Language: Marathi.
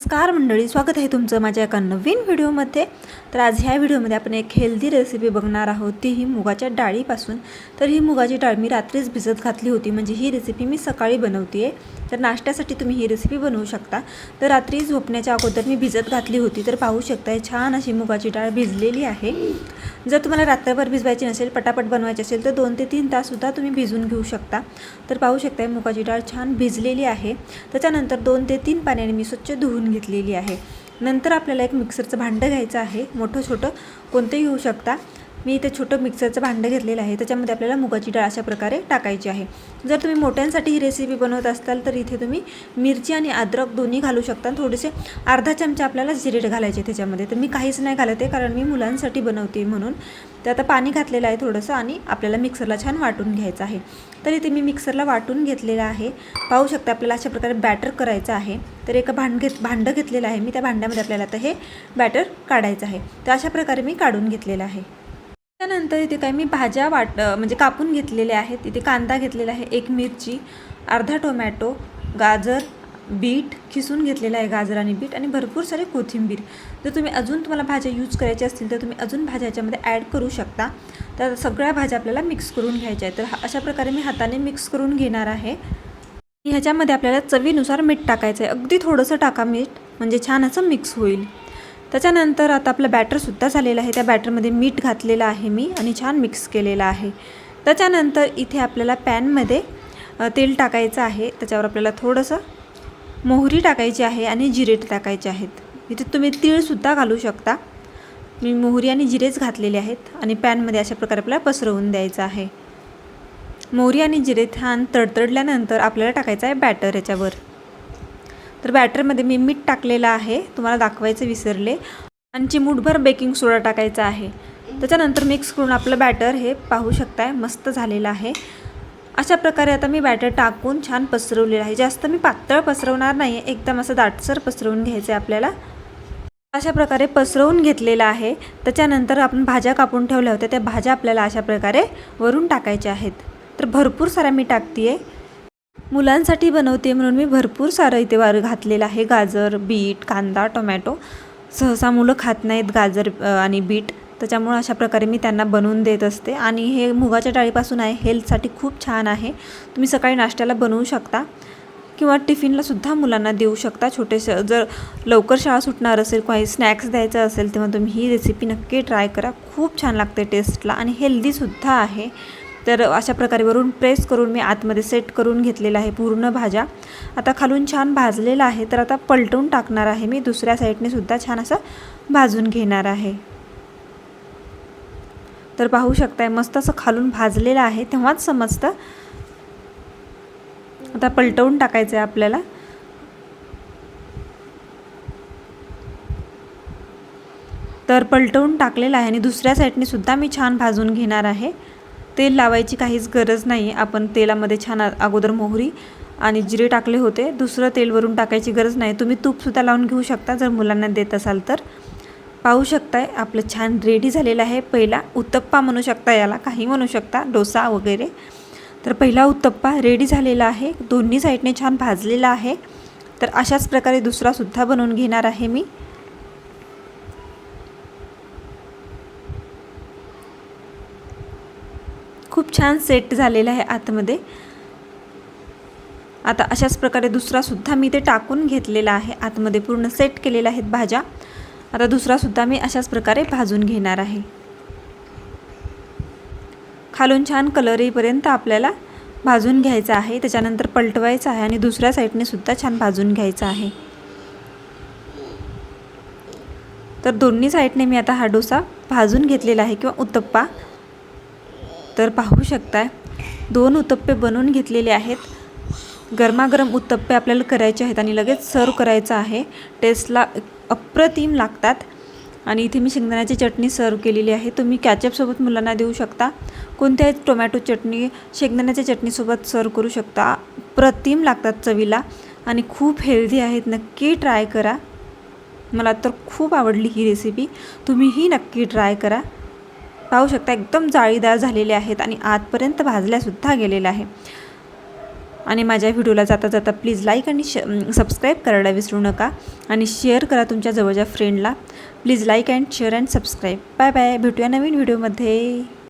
नमस्कार मंडळी स्वागत आहे तुमचं माझ्या एका नवीन व्हिडिओमध्ये. तर आज ह्या व्हिडिओमध्ये आपण एक हेल्दी रेसिपी बघणार आहोत. ती ही मुगाच्या डाळीपासून. तर ही मुगाची डाळ मी रात्रीच भिजत घातली होती. म्हणजे ही रेसिपी मी सकाळी बनवते आहे तर नाश्त्यासाठी तुम्ही ही रेसिपी बनवू शकता. तर रात्री झोपण्याच्या अगोदर मी भिजत घातली होती. तर पाहू शकता छान अशी मुगाची डाळ भिजलेली आहे. जर तुम्हाला रात्रभर भिजवायची नसेल पटापट बनवायची असेल तर दोन ते तीन ताससुद्धा तुम्ही भिजून घेऊ शकता. तर पाहू शकता मुगाची डाळ छान भिजलेली आहे. त्याच्यानंतर दोन ते तीन पाण्याने मी स्वच्छ धुवून घेतलेली आहे. नंतर आपल्याला एक मिक्सरचं भांडं घ्यायचं आहे मोठं छोटं कोणतंही घेऊ शकता. मी इथे छोटं मिक्सरचं भांडं घेतलेलं आहे. त्याच्यामध्ये आपल्याला मुगाची डाळ अशा प्रकारे टाकायची आहे. जर तुम्ही मोठ्यांसाठी ही रेसिपी बनवत असाल तर इथे तुम्ही मिरची आणि अद्रक दोन्ही घालू शकता. आणि थोडेसे अर्धा चमचा आपल्याला जिरेट घालायचे त्याच्यामध्ये. तर मी काहीच नाही घालत आहे कारण मी मुलांसाठी बनवते म्हणून. तर आता पाणी घातलेलं आहे थोडंसं आणि आपल्याला मिक्सरला छान वाटून घ्यायचं आहे. तर इथे मी मिक्सरला वाटून घेतलेलं आहे. पाहू शकता आपल्याला अशा प्रकारे बॅटर करायचं आहे. तर एका भांड घेत भांडं घेतलेलं आहे मी. त्या भांड्यामध्ये आपल्याला आता हे बॅटर काढायचं आहे. तर अशा प्रकारे मी काढून घेतलेलं आहे. त्यानंतर इथे काय मी भाज्या वाट म्हणजे कापून घेतलेल्या आहेत. इथे कांदा घेतलेला आहे एक मिरची अर्धा टोमॅटो गाजर बीट खिसून घेतलेला आहे गाजर आणि बीट आणि भरपूर सारे कोथिंबीर. जर तुम्ही अजून तुम्हाला भाज्या यूज करायच्या असतील तर तुम्ही अजून भाज्या याच्यामध्ये ॲड करू शकता. तर सगळ्या भाज्या आपल्याला मिक्स करून घ्यायच्या आहेत. तर अशा प्रकारे मी हाताने मिक्स करून घेणार आहे. ह्याच्यामध्ये आपल्याला चवीनुसार मीठ टाकायचं आहे. अगदी थोडंसं टाका मीठ म्हणजे छान असं मिक्स होईल. त्याच्यानंतर आता आपलं बॅटरसुद्धा झालेलं आहे. त्या बॅटरमध्ये मीठ घातलेलं आहे मी आणि छान मिक्स केलेलं आहे. त्याच्यानंतर इथे आपल्याला पॅनमध्ये तेल टाकायचं आहे. त्याच्यावर आपल्याला थोडंसं मोहरी टाकायची आहे आणि जिरे टाकायचे आहेत. इथे तुम्ही तीळसुद्धा घालू शकता. मी मोहरी आणि जिरेच घातलेले आहेत आणि पॅनमध्ये अशा प्रकारे आपल्याला पसरवून द्यायचं आहे. मोहरी आणि जिरे छान तडतडल्यानंतर आपल्याला टाकायचं आहे बॅटर याच्यावर. तर बॅटरमध्ये मी मीठ टाकलेलं आहे. तुम्हाला दाखवायचं विसरले. आणि चिमूटभर बेकिंग सोडा टाकायचा आहे. त्याच्यानंतर मिक्स करून आपलं बॅटर हे पाहू शकताय मस्त झालेलं आहे. अशा प्रकारे आता मी बॅटर टाकून छान पसरवलेलं आहे. जास्त मी पातळ पसरवणार नाही आहे एकदम असं दाटसर पसरवून घ्यायचं आहे आपल्याला. अशा प्रकारे पसरवून घेतलेलं आहे. त्याच्यानंतर आपण भाज्या कापून ठेवल्या होत्या. त्या भाज्या आपल्याला अशा प्रकारे वरून टाकायच्या आहेत. तर भरपूर साऱ्या मी टाकते आहे मुलांसाठी बनवते म्हणून मी भरपूर सारं इथे वार घातलेलं आहे. गाजर बीट कांदा टोमॅटो. सहसा मुलं खात नाहीत गाजर आणि बीट. त्याच्यामुळं अशा प्रकारे मी त्यांना बनवून देत असते. आणि हे मुगाच्या डाळीपासून आहे. हेल्थसाठी खूप छान आहे. तुम्ही सकाळी नाश्त्याला बनवू शकता. किंवा टिफिनलासुद्धा मुलांना देऊ शकता. छोटेसे जर लवकर शाळा सुटणार असेल काही स्नॅक्स द्यायचं असेल तेव्हा तुम्ही ही रेसिपी नक्की ट्राय करा. खूप छान लागते टेस्टला आणि हेल्दीसुद्धा आहे. तर अशा प्रकारे वरून प्रेस करून मी आतमध्ये सेट करून घेतलेलं आहे पूर्ण भाज्या. आता खालून छान भाजलेलं आहे तर आता पलटून टाकणार आहे मी. दुसऱ्या साईडने सुद्धा छान असं भाजून घेणार आहे. तर पाहू शकताय मस्त असं खालून भाजलेलं आहे. तेव्हाच समजतं आता पलटवून टाकायचं आहे आपल्याला. तर पलटवून टाकलेलं आहे आणि दुसऱ्या साईडने सुद्धा मी छान भाजून घेणार आहे. तेल लावायची काहीच गरज नाही. आपण तेलामध्ये छान अगोदर मोहरी आणि जिरे टाकले होते. दुसरं तेलवरून टाकायची गरज नाही. तुम्ही तूपसुद्धा लावून घेऊ शकता जर मुलांना देत असाल तर. पाहू शकताय आपलं छान रेडी झालेलं आहे. पहिला उत्तप्पा म्हणू शकता याला काही म्हणू शकता डोसा वगैरे. तर पहिला उत्तप्पा रेडी झालेला आहे. दोन्ही साईडने छान भाजलेला आहे. तर अशाच प्रकारे दुसरासुद्धा बनवून घेणार आहे मी. खूप छान सेट झालेला आहे आतमध्ये. आता अशाच प्रकारे दुसरासुद्धा मी ते टाकून घेतलेला आहे. आतमध्ये पूर्ण सेट केलेल्या आहेत भाज्या. आता दुसरासुद्धा मी अशाच प्रकारे भाजून घेणार आहे. खालून छान कलर येईपर्यंत आपल्याला भाजून घ्यायचं आहे. त्याच्यानंतर पलटवायचं आहे आणि दुसऱ्या साईडने सुद्धा छान भाजून घ्यायचं आहे. तर दोन्ही साईडने मी आता हा डोसा भाजून घेतलेला आहे किंवा उत्तप्पा. तर पाहू शकताय. दोन उत्तप्पे बनवून घेतलेले आहेत. गरमागरम उत्तप्पे आपल्याला करायचे आहेत आणि लगेच सर्व करायचं आहे. टेस्टला अप्रतिम लागतात. आणि इथे मी शेंगदाण्याची चटणी सर्व केलेली आहे. तुम्ही कॅचअपसोबत मुलांना देऊ शकता. कोणत्याही टोमॅटो चटणी शेंगदाण्याच्या चटणीसोबत सर्व करू शकता. प्रतिम लागतात चवीला. आणि खूप हेल्दी आहेत. नक्की ट्राय करा. मला तर खूप आवडली ही रेसिपी तुम्हीही नक्की ट्राय करा. पाहू शकता एकदम जाळीदार झालेले आहेत आणि आतपर्यंत भाजल्यासुद्धा गेलेलं आहे. आणि माझ्या व्हिडिओला जाता जाता प्लीज लाईक आणि श सबस्क्राईब करायला विसरू नका. आणि शेअर करा तुमच्या जवळच्या फ्रेंडला please like and share and subscribe bye bye भेटूया नवीन व्हिडिओमध्ये